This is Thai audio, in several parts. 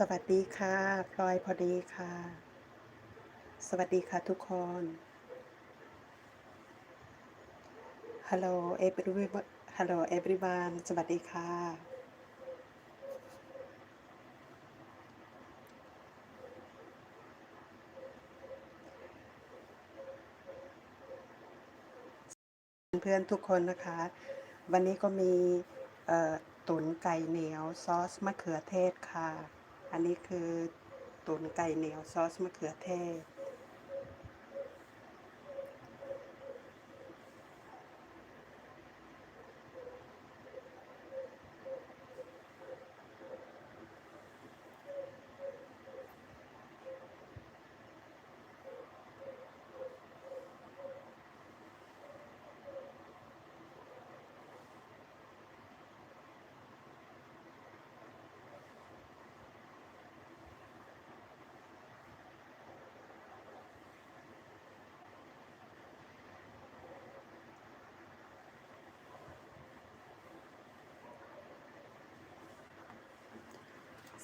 สวัสดีค่ะพลอยพอดีค่ะ สวัสดีค่ะทุกคน Hello everyone Hello everyone สวัสดีค่ะ เพื่อนทุกคนนะคะ วันนี้ก็มีตุ๋นไก่เหนียวซอสมะเขือเทศค่ะ อันนี้คือตุ๋นไก่เหนียวซอสมะเขือเทศ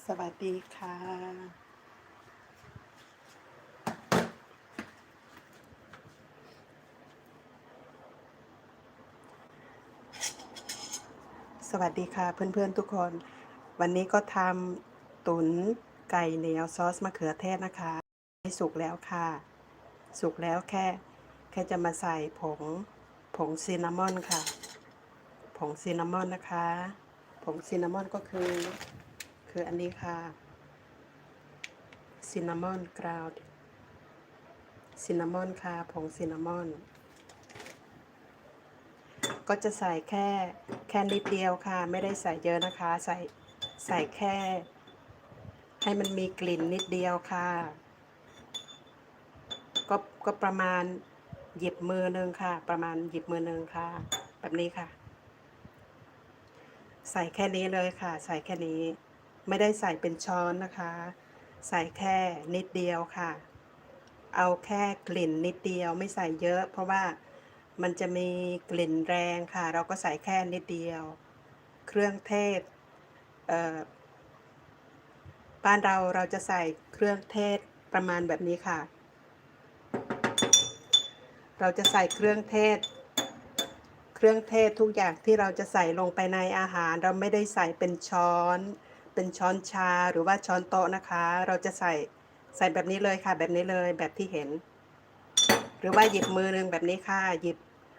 ส วัสดีค่ะสวัสดีค่ะเพื่อนๆทุกคน วันนี้ก็ทำตุ๋นไก่เหนียวซอสมะเขือเทศนะคะสุกแล้วค่ะ สุกแล้วแค่ แค่จะมาใส่ผงผงซินนามอนค่ะ ผงซินนามอนนะคะ ผงซินนามอนก็คือ คืออันนี้ค่ะซินนามอนกราวด์ซินนามอนค่ะผงซินนามอน ก็จะใส่แค่แค่นิดเดียวค่ะ ไม่ได้ใส่เยอะนะคะ ใส่ใส่แค่ ให้มันมีกลิ่นนิดเดียวค่ะ ก็ก็ประมาณหยิบมือหนึ่งค่ะ ประมาณหยิบมือหนึ่งค่ะ แบบนี้ค่ะ ใส่แค่นี้เลยค่ะ ใส่แค่นี้ ไม่ได้ใส่เป็นช้อนนะคะ ใส่แค่นิดเดียวค่ะ เอาแค่กลิ่นนิดเดียวไม่ใส่เยอะ เพราะว่ามันจะมีกลิ่นแรงค่ะ เราก็ใส่แค่นิดเดียว เครื่องเทศบ้านเราเราจะใส่เครื่องเทศประมาณแบบนี้ค่ะ เราจะใส่เครื่องเทศ เครื่องเทศทุกอย่างที่เราจะใส่ลงไปในอาหาร เราไม่ได้ใส่เป็นช้อน เป็นช้อนชาหรือว่าช้อนโต๊ะนะคะ เราจะใส่ใส่แบบนี้เลยค่ะ แบบนี้เลยแบบที่เห็น หรือว่าหยิบมือหนึ่งแบบนี้ค่ะ หยิบ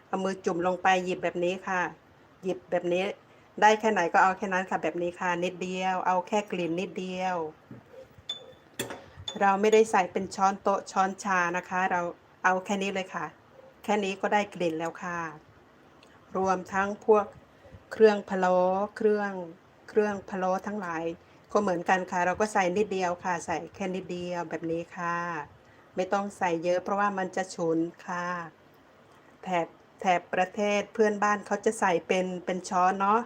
เอามือจุ่มลงไปหยิบแบบนี้ค่ะ หยิบแบบนี้ได้แค่ไหนก็เอาแค่นั้นค่ะแบบนี้ค่ะ นิดเดียว เอาแค่กลิ่นนิดเดียว เราไม่ได้ใส่เป็นช้อนโต๊ะช้อนชานะคะ เราเอาแค่นี้เลยค่ะ แค่นี้ก็ได้กลิ่นแล้วค่ะ รวมทั้งพวกเครื่องพะโล้เครื่อง เครื่องพะโล้ทั้งหลาย ก็เหมือนกันค่ะ เราก็ใส่นิดเดียวค่ะ ใส่แค่นิดเดียวแบบนี้ค่ะ ไม่ต้องใส่เยอะเพราะว่ามันจะฉุนค่ะแถบแถบประเทศเพื่อนบ้านเขาจะใส่เป็นเป็นช้อนเนาะ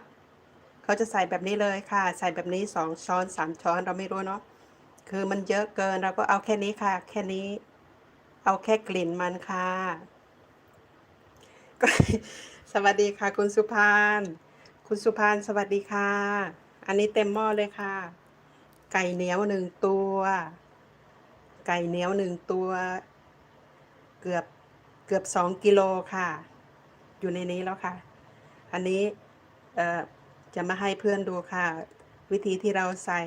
เขาจะใส่แบบนี้เลยค่ะ ใส่แบบนี้สองช้อนสามช้อนเราไม่รู้เนาะคือมันเยอะเกินเราก็เอาแค่นี้ค่ะ แค่นี้ เอาแค่กลิ่นมันค่ะก็สวัสดีค่ะคุณสุพาน คุณสุพานสวัสดีค่ะ อันนี้เต็มหม้อเลยค่ะ ไก่เหนียวหนึ่งตัว ไก่เหนียวหนึ่งตัว เกือบเกือบสองกิโลค่ะ อยู่ในนี้แล้วค่ะ อันนี้เอ่อจะมาให้เพื่อนดูค่ะ วิธีที่เราใส่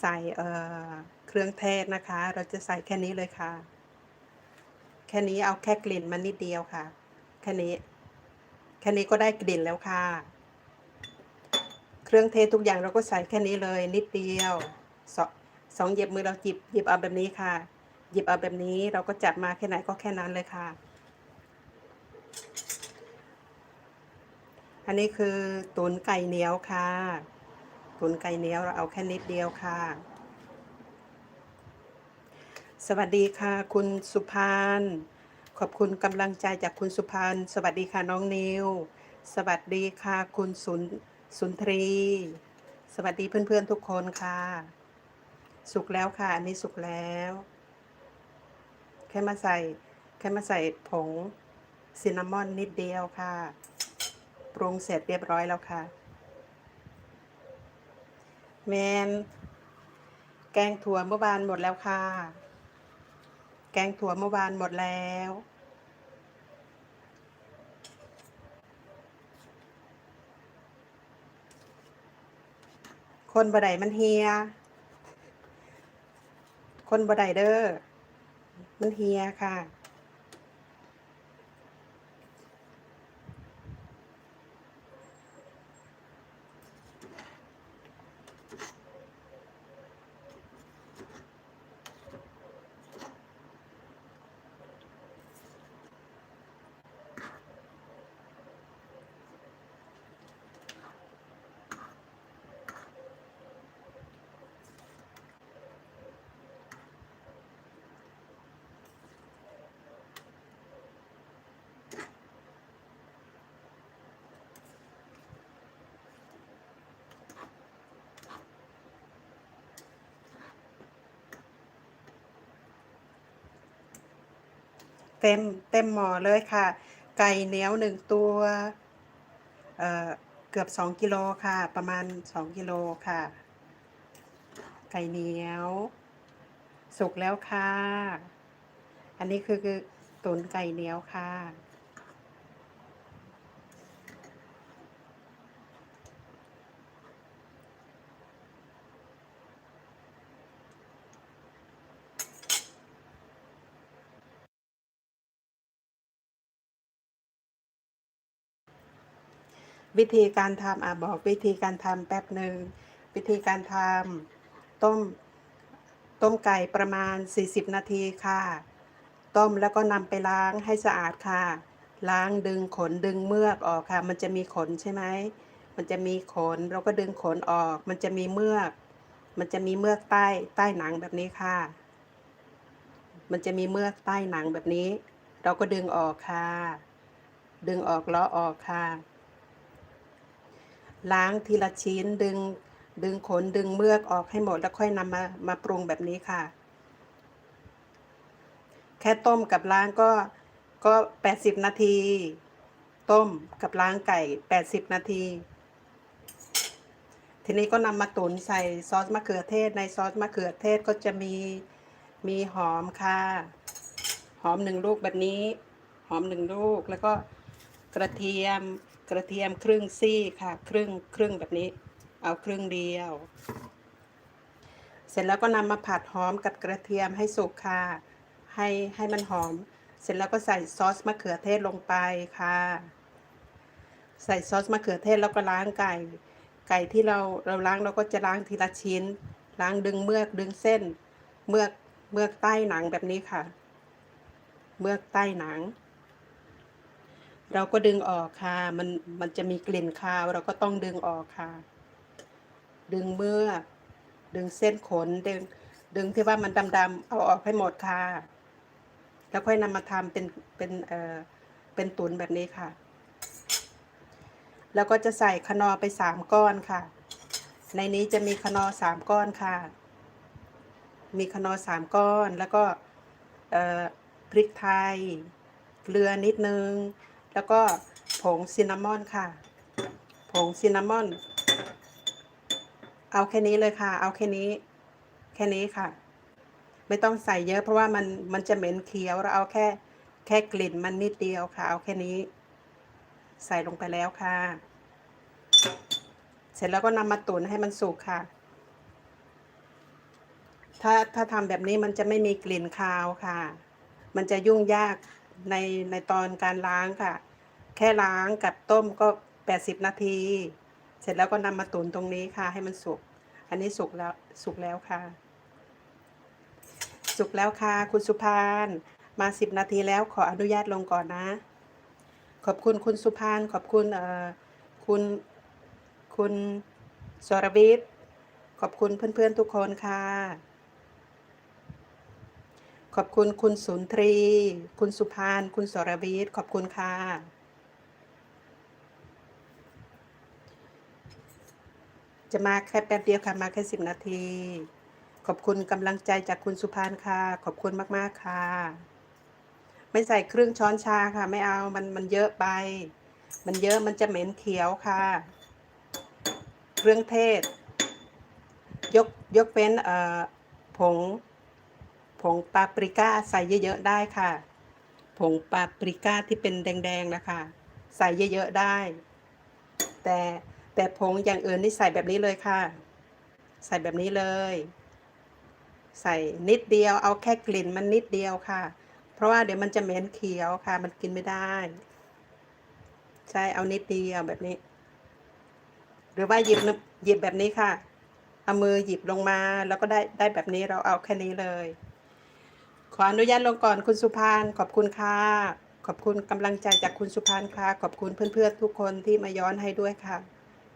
ใส่เอ่อเครื่องเทศนะคะ เราจะใส่แค่นี้เลยค่ะ แค่นี้เอาแค่กลิ่นมันนิดเดียวค่ะ แค่นี้ แค่นี้ก็ได้กลิ่นแล้วค่ะ เครื่องเทศทุกอย่างเราก็ใส่แค่นี้เลย นิดเดียวสองสองเหยิบมือเราหยิบหยิบเอาแบบนี้ค่ะ หยิบเอาแบบนี้เราก็จับมาแค่ไหนก็แค่นั้นเลยค่ะ อันนี้คือตุนไก่เหนียวค่ะ ตุนไก่เหนียวเราเอาแค่นิดเดียวค่ะ สวัสดีค่ะ คุณสุพานขอบคุณกำลังใจจากคุณสุพานสวัสดีค่ะน้องนิว สวัสดีค่ะคุณสุน สุนทรี สวัสดีเพื่อนๆทุกคนค่ะ สุกแล้วค่ะ อันนี้สุกแล้ว แค่มาใส่ แค่มาใส่ผงซินนามอนนิดเดียวค่ะ ปรุงเสร็จเรียบร้อยแล้วค่ะแมนแกงถั่วเมื่อวานหมดแล้วค่ะ แกงถั่วเมื่อวานหมดแล้ว คนบ่ได้มันเฮีย คนบ่ได้เด้อ มันเฮียค่ะ เต็มเต็มหม้อเลยค่ะ ไก่เหนียวหนึ่งตัวเอ่อเกือบสองกิโลค่ะ ประมาณสองกิโลค่ะ ไก่เหนียว สุกแล้วค่ะ อันนี้คือคือตุ๋นไก่เหนียวค่ะ วิธีการทำอะบอกวิธีการทำแป๊บหนึ่งวิธีการทำต้มต้มไก่ประมาณ 40 นาทีค่ะ ต้มแล้วก็นำไปล้างให้สะอาดค่ะ ล้างดึงขนดึงเมือกออกค่ะ มันจะมีขนใช่ไหมมันจะมีขนเราก็ดึงขนออก มันจะมีเมือก มันจะมีเมือกใต้ใต้หนังแบบนี้ค่ะ มันจะมีเมือกใต้หนังแบบนี้ เราก็ดึงออกค่ะ ดึงออกล้อออกค่ะ ล้างทีละชิ้นดึงดึงขนดึงเมือกออกให้หมดแล้วค่อยนำมามาปรุงแบบนี้ค่ะ แค่ต้มกับล้างก็ก็ 80 นาที ต้มกับล้างไก่ 80 นาที ทีนี้ก็นำมาตุ๋นใส่ซอสมะเขือเทศ ในซอสมะเขือเทศก็จะมีมีหอมค่ะ หอมหนึ่งลูกแบบนี้ หอมหนึ่งลูกแล้วก็กระเทียม กระเทียมครึ่งซี่ค่ะ ครึ่งครึ่งแบบนี้ เอาครึ่งเดียว เสร็จแล้วก็นำมาผัดหอมกับกระเทียมให้สุกค่ะให้ให้มันหอม เสร็จแล้วก็ใส่ซอสมะเขือเทศลงไปค่ะ ใส่ซอสมะเขือเทศแล้วก็ล้างไก่ ไก่ที่เราเราล้างเราก็จะล้างทีละชิ้น ล้างดึงเมือกดึงเส้น เมือกเมือกใต้หนังแบบนี้ค่ะ เมือกใต้หนัง เราก็ดึงออกค่ะ มันมันจะมีกลิ่นคาวเราก็ต้องดึงออกค่ะ ดึงเมื่อ ดึงเส้นขน ดึง ดึงที่ว่ามันดำๆเอาออกให้หมดค่ะ แล้วค่อยนำมาทำเป็นเป็นเอ่อเป็นตุนแบบนี้ค่ะ แล้วก็จะใส่ขนอไปสามก้อนค่ะ ในนี้จะมีขนอสามก้อนค่ะ มีขนอสามก้อนแล้วก็เอ่อพริกไทยเกลือนิดนึง แล้วก็ผงซินนามอนค่ะ ผงซินนามอน เอาแค่นี้เลยค่ะ เอาแค่นี้ แค่นี้ค่ะ ไม่ต้องใส่เยอะเพราะว่ามันมันจะเหม็นเคี้ยวเราเอาแค่แค่กลิ่นมันนิดเดียวค่ะ เอาแค่นี้ ใส่ลงไปแล้วค่ะ เสร็จแล้วก็นำมาตุ๋นให้มันสุกค่ะ ถ้าถ้าทำแบบนี้มันจะไม่มีกลิ่นคาวค่ะ มันจะยุ่งยากในในตอนการล้างค่ะ แค่ล้างกับต้มก็ 80 นาที เสร็จแล้วก็นำมาตุ๋นตรงนี้ค่ะ ให้มันสุก อันนี้สุกแล้วสุกแล้วค่ะ สุกแล้วค่ะ คุณสุพานมา 10 นาทีแล้วขออนุญาตลงก่อนนะ ขอบคุณคุณสุพานขอบคุณเอ่อคุณคุณสรวิทย์ขอบคุณเพื่อนๆทุกคนค่ะ ขอบคุณคุณสุนทรี คุณสุพาน คุณสรวิทย์ขอบคุณค่ะ จะมาแค่แป๊บเดียวค่ะ มาแค่สิบนาที ขอบคุณกำลังใจจากคุณสุพานค่ะ ขอบคุณมากๆค่ะ ไม่ใส่ครึ่งช้อนชาค่ะ ไม่เอามันมันเยอะไป มันเยอะมันจะเหม็นเขียวค่ะ เครื่องเทศ ยกยกเว้นเอ่อผง ผงปาปริก้าใส่เยอะๆได้ค่ะ ผงปาปริก้าที่เป็นแดงๆนะคะ ใส่เยอะๆได้ แต่ แต่ผงอย่างอื่นนี่ใส่แบบนี้เลยค่ะ ใส่แบบนี้เลย ใส่นิดเดียวเอาแค่กลิ่นมันนิดเดียวค่ะ เพราะว่าเดี๋ยวมันจะเหม็นเขียวค่ะ มันกินไม่ได้ ใช่เอานิดเดียวแบบนี้ หรือว่าหยิบหยิบแบบนี้ค่ะเอามือหยิบลงมาแล้วก็ได้ได้แบบนี้เราเอาแค่นี้เลย ขออนุญาตลงก่อนคุณสุพานขอบคุณค่ะขอบคุณกำลังใจจากคุณสุพานค่ะขอบคุณเพื่อนๆทุกคนที่มาย้อนให้ด้วยค่ะ